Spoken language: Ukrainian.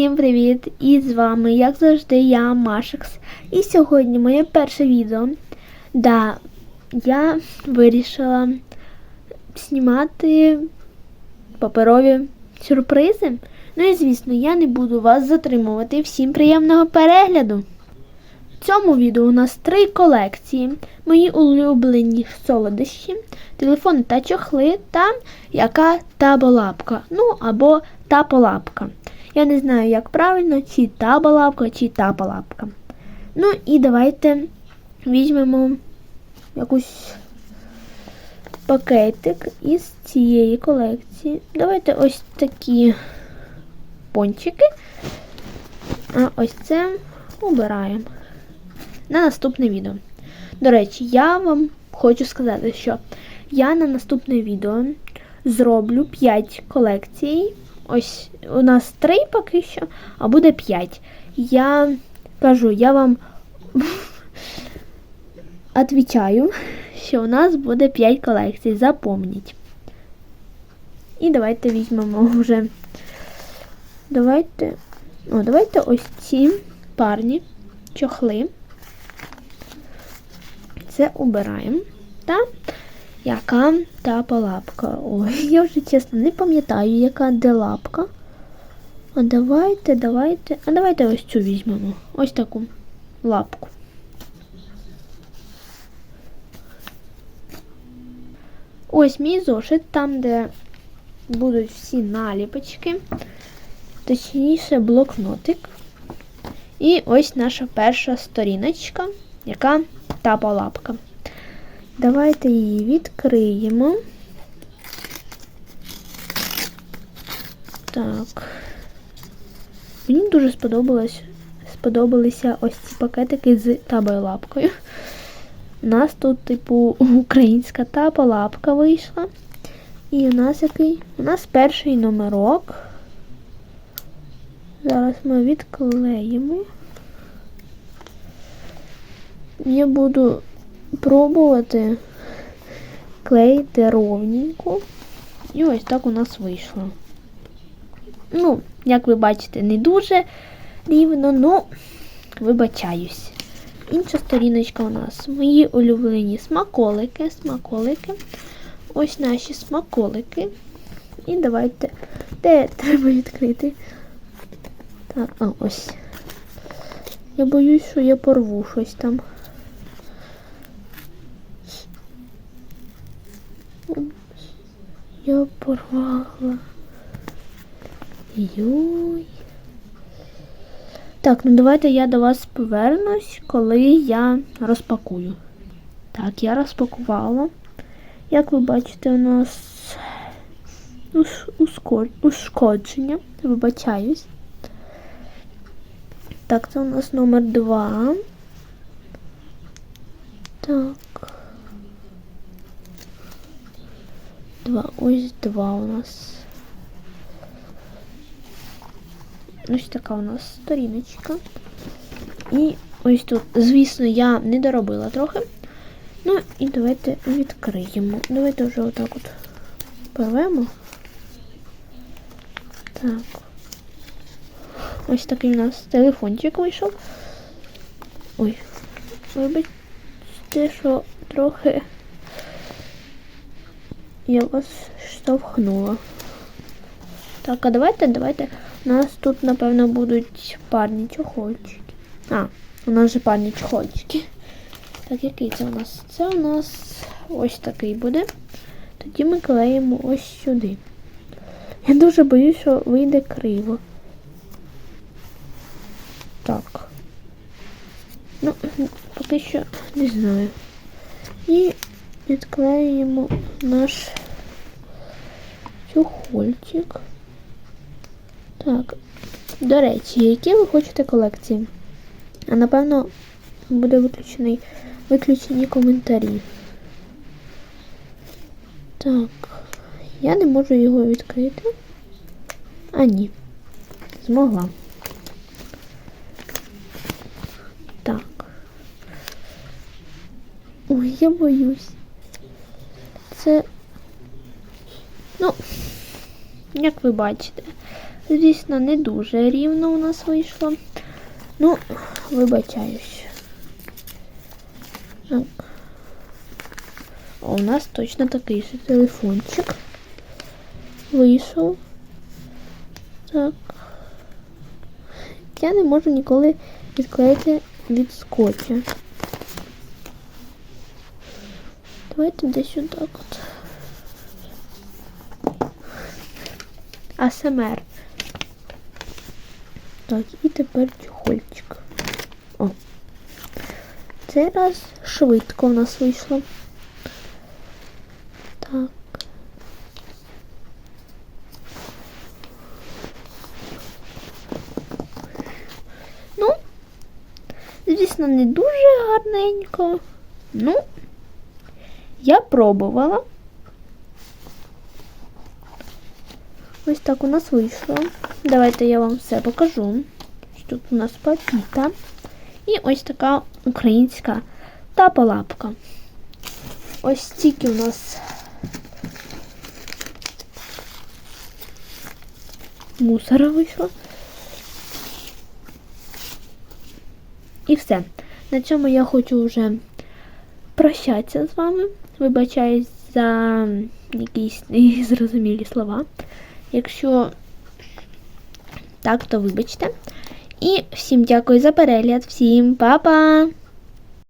Всім привіт! І з вами, як завжди, я Машекс. І сьогодні моє перше відео. Да, я вирішила знімати паперові сюрпризи. Ну і звісно, я не буду вас затримувати. Всім приємного перегляду! В цьому відео у нас три колекції. Мої улюблені солодощі, телефони та чохли та яка таболапка. Ну або таполапка. Я не знаю, як правильно, чи таболапка, чи таполапка. Ну і давайте візьмемо якусь пакетик із цієї колекції. Давайте ось такі пончики. А ось це обираємо на наступне відео. До речі, я вам хочу сказати, що я на наступне відео зроблю 5 колекцій. Ось у нас 3 поки що, а буде 5. Я кажу, я вам відповідаю, що у нас буде 5 колекцій. Запомніть. І давайте візьмемо вже. Давайте. О, давайте ось ці парні чохли. Це убираємо. Та яка та лапка. Ой, я вже чесно не пам'ятаю, яка де лапка. А давайте, давайте. А давайте ось цю візьмемо. Ось таку лапку. Ось мій зошит, там, де будуть всі наліпочки, точніше блокнотик. І ось наша перша сторіночка, яка тапа лапка. Давайте її відкриємо. Так. Мені дуже сподобалось, сподобалися ось ці пакетики з табою лапкою. У нас тут, типу, українська таба лапка вийшла. І у нас який? У нас перший номерок. Зараз ми відклеїмо. Я буду пробувати клеїти ровненько. І ось так у нас вийшло. Ну, як ви бачите, не дуже рівно, ну, вибачаюсь. Інша сторіночка у нас мої улюблені смаколики, смаколики. Ось наші смаколики. І давайте. Де треба відкрити? Так, а ось. Я боюсь, що я порву щось там. Я порвала. Йой. Так, ну давайте я до вас повернусь, коли я розпакую. Так, я розпакувала. Як ви бачите, у нас ушкодження. Вибачаюсь. Так, це у нас номер два. Так. Два. Ось два у нас. Ось така у нас сторіночка. І ось тут, звісно, я не доробила трохи. Ну і давайте відкриємо. Давайте вже отак от порвемо. Так. Ось такий у нас телефончик вийшов. Ой, вибачте, що трохи я вас штовхнула. Так, а давайте, давайте. У нас тут, напевно, будуть парні чохольчики. А, у нас же парні чохольчики. Так, який це у нас? Це у нас ось такий буде. Тоді ми клеїмо ось сюди. Я дуже боюсь, що вийде криво. Так. Ну, поки що не знаю. І відклеїмо наш чохольчик. Так, до речі, які ви хочете колекції? А напевно буде виключений, виключені коментарі. Так, я не можу його відкрити. А ні. Змогла. Так. Ой, я боюсь. Це, ну, як ви бачите, Звісно, не дуже рівно у нас вийшло. Ну, вибачаюсь. Так. А у нас точно такий же телефончик. Вийшов. Так. Я не можу ніколи відклеїти від скотча. Давайте десь отак от. АСМР. Так, і тепер чехольчик. О. Цей раз швидко в нас вийшло. Так. Ну, звісно, не дуже гарненько. Ну, я пробувала. Ось так у нас вийшло. Давайте я вам все покажу. Тут у нас папіта. І ось така українська тапалапка. Ось стільки у нас мусора вийшло. І все. На цьому я хочу вже прощатися з вами. Вибачаюсь за якісь незрозумілі слова. Якщо так, то вибачте. І всім дякую за перегляд. Всім па-па!